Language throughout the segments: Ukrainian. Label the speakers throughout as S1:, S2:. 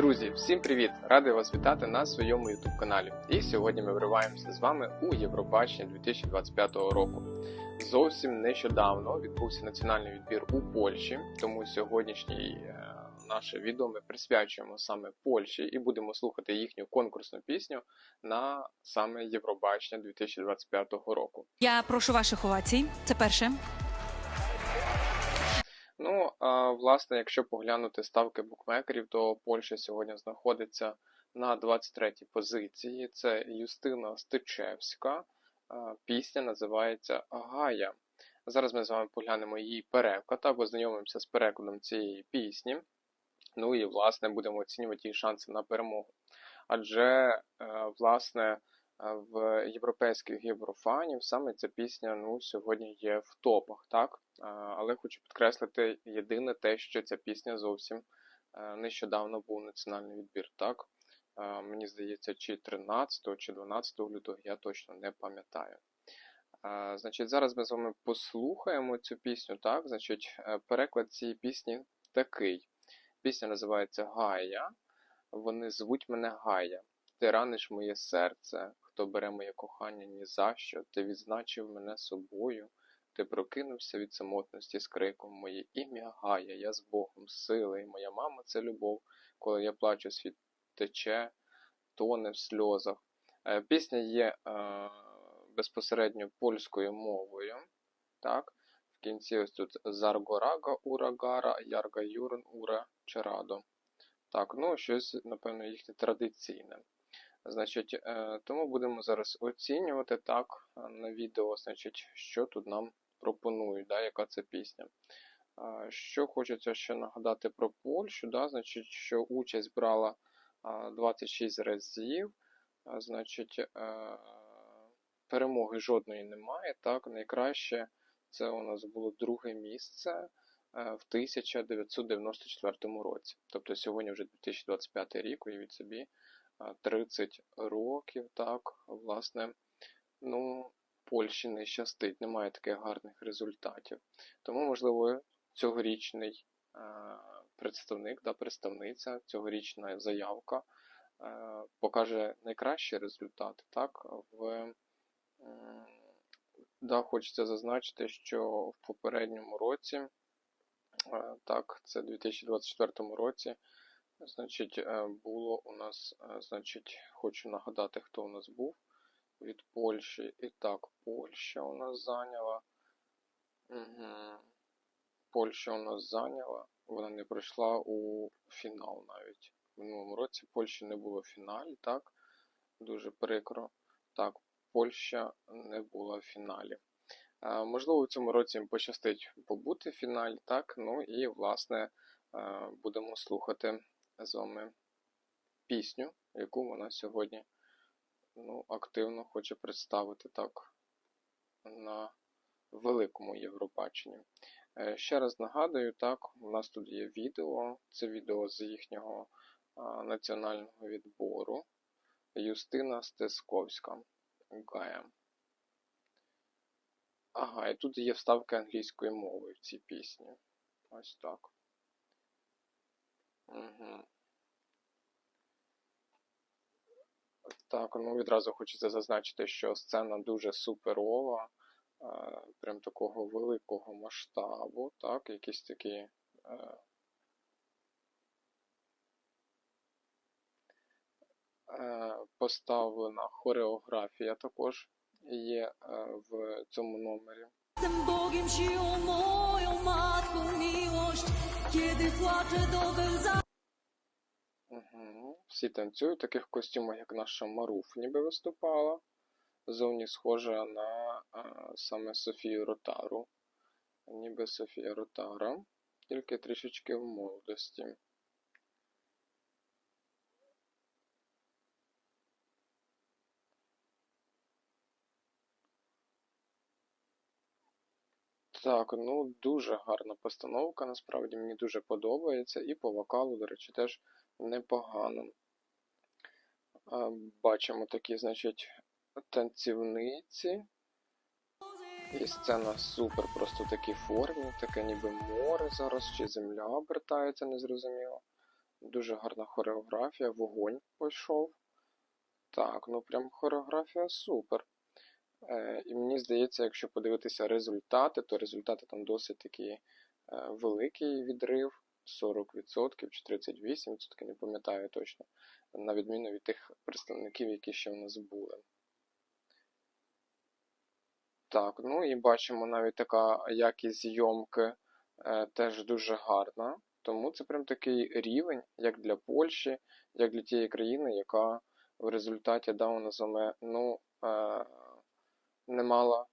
S1: Друзі, всім привіт! Радий вас вітати на своєму YouTube каналі. І сьогодні ми вриваємося з вами у Євробачення 2025 року. Зовсім нещодавно відбувся національний відбір у Польщі, тому сьогоднішній е, наше відео ми присвячуємо саме Польщі і будемо слухати їхню конкурсну пісню на саме Євробачення 2025 року.
S2: Я прошу ваших овацій. Це перше.
S1: Ну, а, власне, якщо поглянути ставки букмекерів, то Польща сьогодні знаходиться на 23-й позиції. Це Юстина Стичевська. Пісня називається Гая. Зараз ми з вами поглянемо її переклад або знайомимося з перекладом цієї пісні. Ну і, власне, будемо оцінювати її шанси на перемогу. Адже, е, власне, в європейських єврофанів саме ця пісня ну, сьогодні є в топах, так? Але хочу підкреслити єдине те, що ця пісня зовсім е, нещодавно був національний відбір, так? Мені здається, чи 13 чи 12 лютого, я точно не пам'ятаю. Значить, зараз ми з вами послухаємо цю пісню, так? Значить, е, переклад цієї пісні такий. Пісня називається Гая. Вони звуть мене Гая. Ти раниш моє серце, хто бере моє кохання ні за що, ти відзначив мене собою, ти прокинувся від самотності з криком Моє ім'я Гая, я з Богом сили, моя мама це любов, коли я плачу, світ тече, тоне в сльозах. Е, Пісня є е, безпосередньо польською мовою. Так? В кінці ось тут Заргорага Урагара, Ярга Юрн Ура Черадо. Так, ну щось, напевно, їхнє традиційне. Значить, е, тому будемо зараз оцінювати так е, на відео, значить, що тут нам пропонують, да, яка це пісня. Е, Що хочеться ще нагадати про Польщу, да, значить, що участь брала е, 26 разів, значить, перемоги жодної немає. Так, найкраще це у нас було друге місце в 1994 році. Тобто сьогодні вже 2025 рік, уявіть собі. А, 30 років, так, власне, ну, Польщі не щастить, немає таких гарних результатів. Тому, можливо, цьогорічний е, представник, да, представниця, цьогорічна заявка е, покаже найкращі результати. Так, в, да, хочеться зазначити, що в попередньому році, е, так, це 2024 році, Значить, е, було у нас, е, значить, хочу нагадати, хто у нас був від Польщі. І так, Польща у нас зайняла. Угу. Польща у нас зайняла. Вона не пройшла у фінал навіть. В минулому році Польщі не було в фіналі, так? Дуже прикро. Так, Польща не була в фіналі. Е, Можливо, в цьому році їм пощастить побути в фіналі, так? Ну і, власне, будемо слухати з вами пісню, яку вона сьогодні ну, активно хоче представити так на великому Євробаченні. Е, Ще раз нагадую, так, у нас тут є відео, це відео з їхнього національного відбору Юстина Стесковська Гая. Ага, і тут є вставки англійської мови в цій пісні. Ось так. Так, ну відразу хочеться зазначити, що сцена дуже суперова, е, прям такого великого масштабу, так, якісь такі. Е, е, поставлена хореографія також є в цьому номері.
S3: Jestem Bogiem, siłą moją, matką miłość, kiedy płaczę do łza.
S1: Угу. Всі танцюють в таких костюмах, як наша Маруф ніби виступала. Зовні схожа на а, саме Софію Ротару. Ніби Софія Ротара, тільки трішечки в молодості. Так, ну дуже гарна постановка, насправді мені дуже подобається, і по вокалу, до речі, теж непогано. Бачимо такі, значить, танцівниці. І сцена супер, просто в такій формі, таке ніби море зараз, чи земля обертається, незрозуміло. Дуже гарна хореографія, вогонь пішов. Так, ну прям хореографія супер. Е, і мені здається, якщо подивитися результати, то результати там досить такі е, великий відрив 40% чи 38%, не пам'ятаю точно, на відміну від тих представників, які ще в нас були. Так, ну і бачимо навіть така якість зйомки е, теж дуже гарна. Тому це прям такий рівень, як для Польщі, як для тієї країни, яка в результаті дауна заме, ну, е, не мала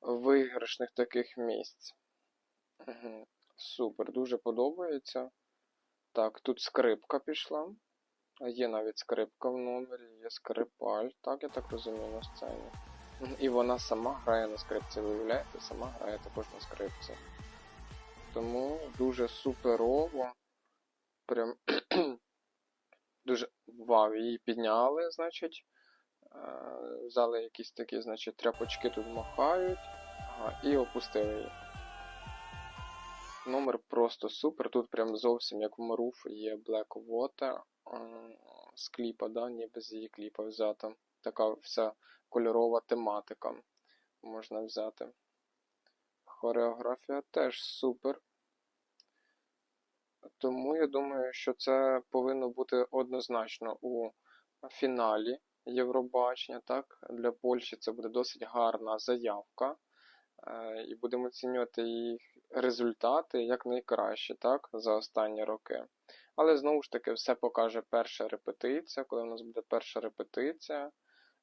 S1: виграшних таких місць. Супер, дуже подобається. Так, тут скрипка пішла. Є навіть скрипка в номері, є скрипаль, так, я так розумію, на сцені. І вона сама грає на скрипці, виявляєте, сама грає також на скрипці. Тому дуже суперово. Прям дуже вау, її підняли, значить. Е, Взяли якісь такі, значить, тряпочки тут махають і опустили її. Номер просто супер. Тут прям зовсім як в Маруф є Black Water з кліпа, да, ніби з її кліпа взята. Така вся кольорова тематика можна взяти. Хореографія теж супер. Тому я думаю, що це повинно бути однозначно у фіналі Євробачення. Так? Для Польщі це буде досить гарна заявка. Е, І будемо оцінювати їх результати як так, за останні роки. Але знову ж таки, все покаже перша репетиція. Коли у нас буде перша репетиція,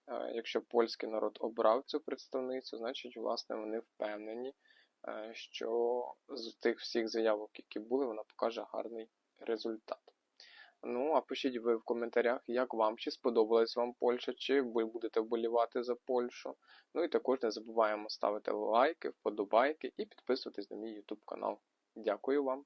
S1: е, якщо польський народ обрав цю представницю, значить, власне, вони впевнені, е, що з тих всіх заявок, які були, вона покаже гарний результат. Ну, а пишіть ви в коментарях, як вам, чи сподобалась вам Польща, чи ви будете вболівати за Польщу. Ну і також не забуваємо ставити лайки, вподобайки і підписуватись на мій YouTube канал. Дякую вам!